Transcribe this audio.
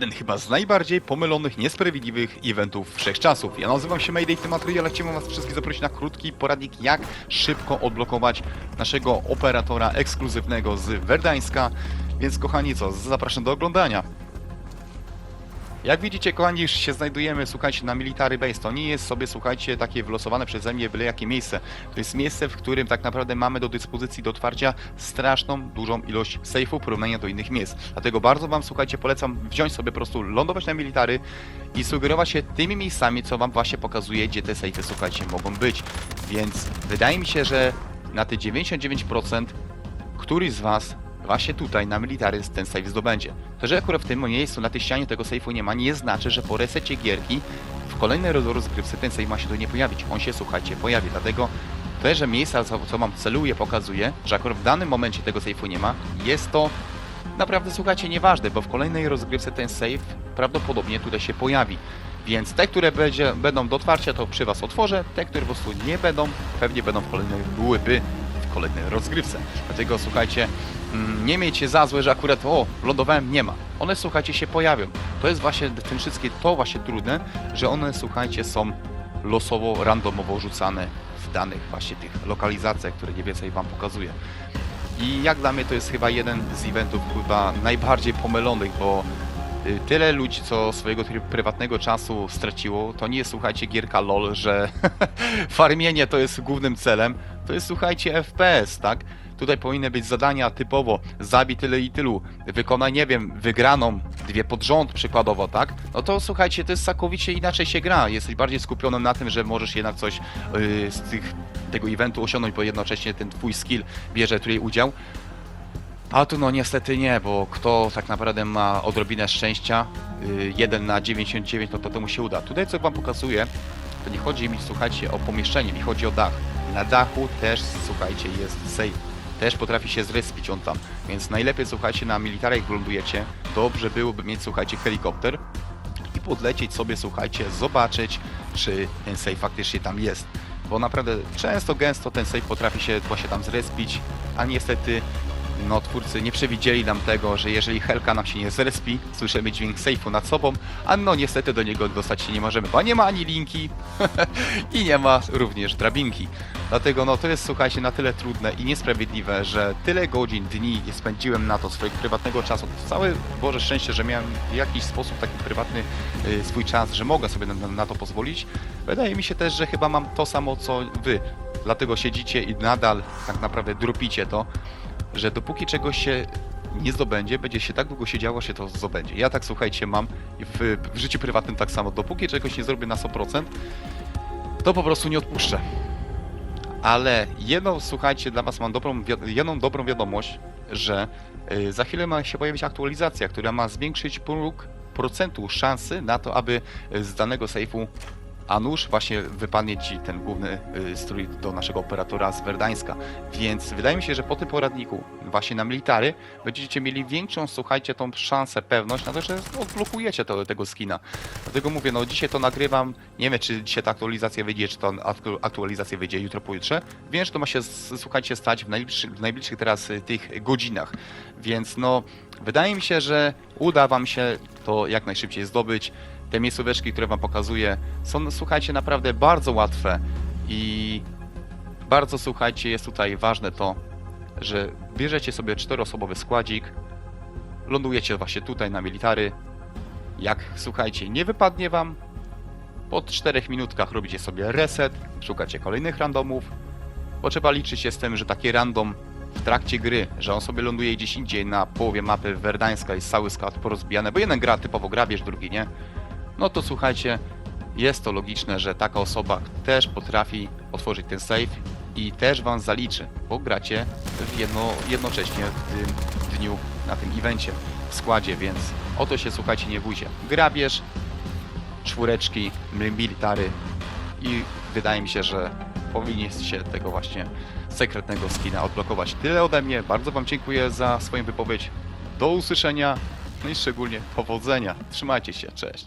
jeden chyba z najbardziej pomylonych, niesprawiedliwych eventów wszechczasów. Ja nazywam się Mayday w tym materiale chciałbym was wszystkich zaprosić na krótki poradnik, jak szybko odblokować naszego operatora ekskluzywnego z Werdańska. Więc kochani co, zapraszam do oglądania. Jak widzicie, kochani, już się znajdujemy, słuchajcie, na Military Base. To nie jest sobie, słuchajcie, takie wylosowane przeze mnie byle jakie miejsce. To jest miejsce, w którym tak naprawdę mamy do dyspozycji do otwarcia straszną, dużą ilość sejfów w porównaniu do innych miejsc. Dlatego bardzo Wam, słuchajcie, polecam wziąć sobie po prostu, lądować na Military i sugerować się tymi miejscami, co Wam właśnie pokazuje, gdzie te sejfy, słuchajcie, mogą być. Więc wydaje mi się, że na te 99% któryś z Was właśnie tutaj na Military ten save zdobędzie. To, że akurat w tym miejscu na tej ścianie tego safe'u nie ma, nie znaczy, że po resecie gierki w kolejnej roz- rozgrywce ten save ma się tu nie pojawić. On się, słuchajcie, pojawi. Dlatego to, że miejsca, co, co mam celuje, pokazuje, że akurat w danym momencie tego safe'u nie ma, jest to naprawdę, słuchajcie, nieważne, bo w kolejnej rozgrywce ten save prawdopodobnie tutaj się pojawi. Więc te, które będzie, będą do otwarcia, to przy Was otworzę. Te, które po prostu nie będą, pewnie będą w kolejnej, byłyby w kolejnej rozgrywce. Dlatego słuchajcie, nie miejcie za złe, że akurat o, lądowałem, nie ma. One, słuchajcie, się pojawią. To jest właśnie tym wszystkie, to właśnie trudne, że one, słuchajcie, są losowo, randomowo rzucane w danych właśnie tych lokalizacjach, które nie więcej Wam pokazuję. I jak dla mnie to jest chyba jeden z eventów chyba najbardziej pomylonych, bo y, tyle ludzi, co swojego prywatnego czasu straciło, to nie jest, słuchajcie, gierka LOL, że farmienie to jest głównym celem, to jest, słuchajcie, FPS, tak? Tutaj powinny być zadania typowo zabij tyle i tylu, wykonaj, nie wiem, wygraną, dwie pod rząd przykładowo, tak? No to słuchajcie, to jest całkowicie inaczej się gra. Jesteś bardziej skupiony na tym, że możesz jednak coś yy, z tych, tego eventu osiągnąć, bo jednocześnie ten twój skill bierze tutaj udział. A tu no niestety nie, bo kto tak naprawdę ma odrobinę szczęścia, yy, 1 na 99, no to to mu się uda. Tutaj co wam pokazuję, to nie chodzi mi, słuchajcie, o pomieszczenie, mi chodzi o dach. Na dachu też, słuchajcie, jest safe. Też potrafi się zrespić on tam, więc najlepiej, słuchajcie, na militarach jak lądujecie, dobrze byłoby mieć, słuchajcie, helikopter i podlecieć sobie, słuchajcie, zobaczyć, czy ten safe faktycznie tam jest. Bo naprawdę często, gęsto ten safe potrafi się właśnie tam zrespić, a niestety twórcy nie przewidzieli nam tego, że jeżeli Helka nam się nie zrespi, słyszymy dźwięk sejfu nad sobą, a no niestety do niego dostać się nie możemy, bo nie ma ani linki i nie ma również drabinki. Dlatego no to jest słuchajcie na tyle trudne i niesprawiedliwe, że tyle godzin, dni spędziłem na to swojego prywatnego czasu. Całe Boże szczęście, że miałem w jakiś sposób taki prywatny y, swój czas, że mogę sobie na, na to pozwolić. Wydaje mi się też, że chyba mam to samo co wy. Dlatego siedzicie i nadal tak naprawdę drupicie to, że dopóki czegoś się nie zdobędzie, będzie się tak długo się działo, się to zdobędzie. Ja tak słuchajcie mam w, w życiu prywatnym tak samo. Dopóki czegoś nie zrobię na 100%, to po prostu nie odpuszczę. Ale jedną, słuchajcie, dla Was mam dobrą, jedną dobrą wiadomość, że y, za chwilę ma się pojawić aktualizacja, która ma zwiększyć próg procentu szansy na to, aby y, z danego sejfu a nuż właśnie wypadnie Ci ten główny y, strój do naszego operatora z Werdańska. Więc wydaje mi się, że po tym poradniku właśnie na military będziecie mieli większą, słuchajcie, tą szansę, pewność na to, że odblokujecie to, tego skina. Dlatego mówię, no dzisiaj to nagrywam, nie wiem czy dzisiaj ta aktualizacja wyjdzie, czy ta aktu- aktualizacja wyjdzie jutro, pojutrze. Wiem, że to ma się, słuchajcie, stać w najbliższych, w najbliższych teraz y, tych godzinach. Więc no, wydaje mi się, że uda Wam się to jak najszybciej zdobyć. Te miejscóweczki, które Wam pokazuję, są, słuchajcie, naprawdę bardzo łatwe i bardzo, słuchajcie, jest tutaj ważne to, że bierzecie sobie czteroosobowy składzik, lądujecie właśnie tutaj na military. Jak, słuchajcie, nie wypadnie Wam, po 4 minutkach robicie sobie reset, szukacie kolejnych randomów, bo trzeba liczyć się z tym, że taki random w trakcie gry, że on sobie ląduje gdzieś indziej na połowie mapy Werdańska jest cały skład porozbijany, bo jeden gra typowo grabież, drugi nie, no to słuchajcie, jest to logiczne, że taka osoba też potrafi otworzyć ten safe i też wam zaliczy, bo gracie w jedno, jednocześnie w tym dniu, na tym evencie, w składzie, więc o to się słuchajcie nie bójcie. Grabież, czwóreczki, military i wydaje mi się, że powinniście tego właśnie sekretnego skina odblokować. Tyle ode mnie, bardzo wam dziękuję za swoją wypowiedź. Do usłyszenia, no i szczególnie powodzenia. Trzymajcie się, cześć.